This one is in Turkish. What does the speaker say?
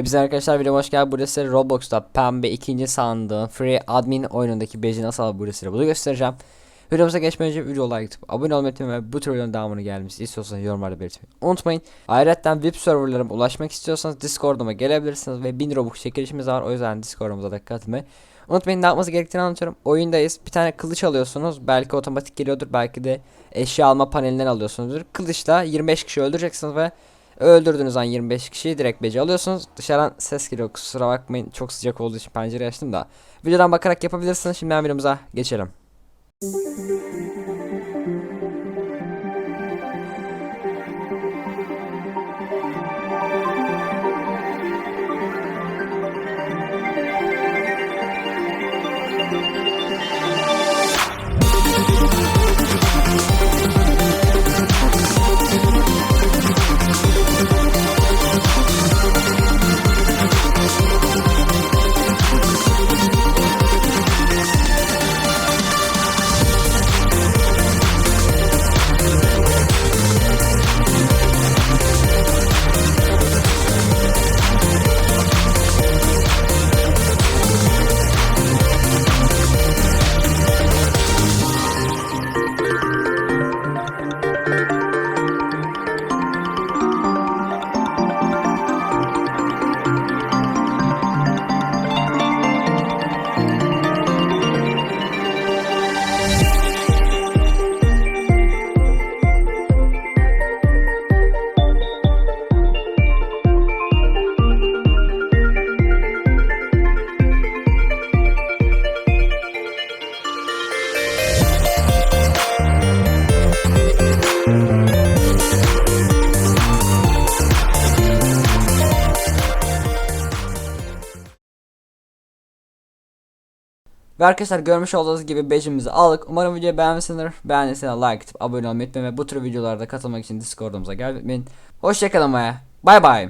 Hepinize arkadaşlar videoma hoş geldiniz. Burası Roblox'ta pembe ikinci sandığın free admin oyunundaki badge'i nasıl alabilirsiniz bunu göstereceğim. Videomuza geçmeden önce video like atıp abone olmayı ve bu tür videonun devamını gelmesi istiyorsanız yorumlarda belirtmeyi unutmayın. Ayrıca VIP serverlarıma ulaşmak istiyorsanız Discord'uma gelebilirsiniz ve 1000 Robux çekilişimiz var o yüzden Discord'umuza da katılmayı unutmayın ne yapması gerektiğini anlatıyorum. Oyundayız bir tane kılıç alıyorsunuz belki otomatik geliyordur belki de eşya alma panelinden alıyorsunuzdur. Kılıçla 25 kişi öldüreceksiniz ve Öldürdüğünüz an 25 kişiyi direkt beci alıyorsunuz. Dışarıdan ses geliyor kusura bakmayın çok sıcak olduğu için pencereyi açtım da. Videodan bakarak yapabilirsiniz. Şimdi videomuza geçelim. Ve arkadaşlar görmüş olduğunuz gibi badge'imizi aldık. Umarım videoyu beğenmişsinizdir. Beğendiyseniz like atıp abone olmayı unutmayın ve bu tür videolarda katılmak için Discord'umuza gelmeyin. Hoşçakalın ve bay bay.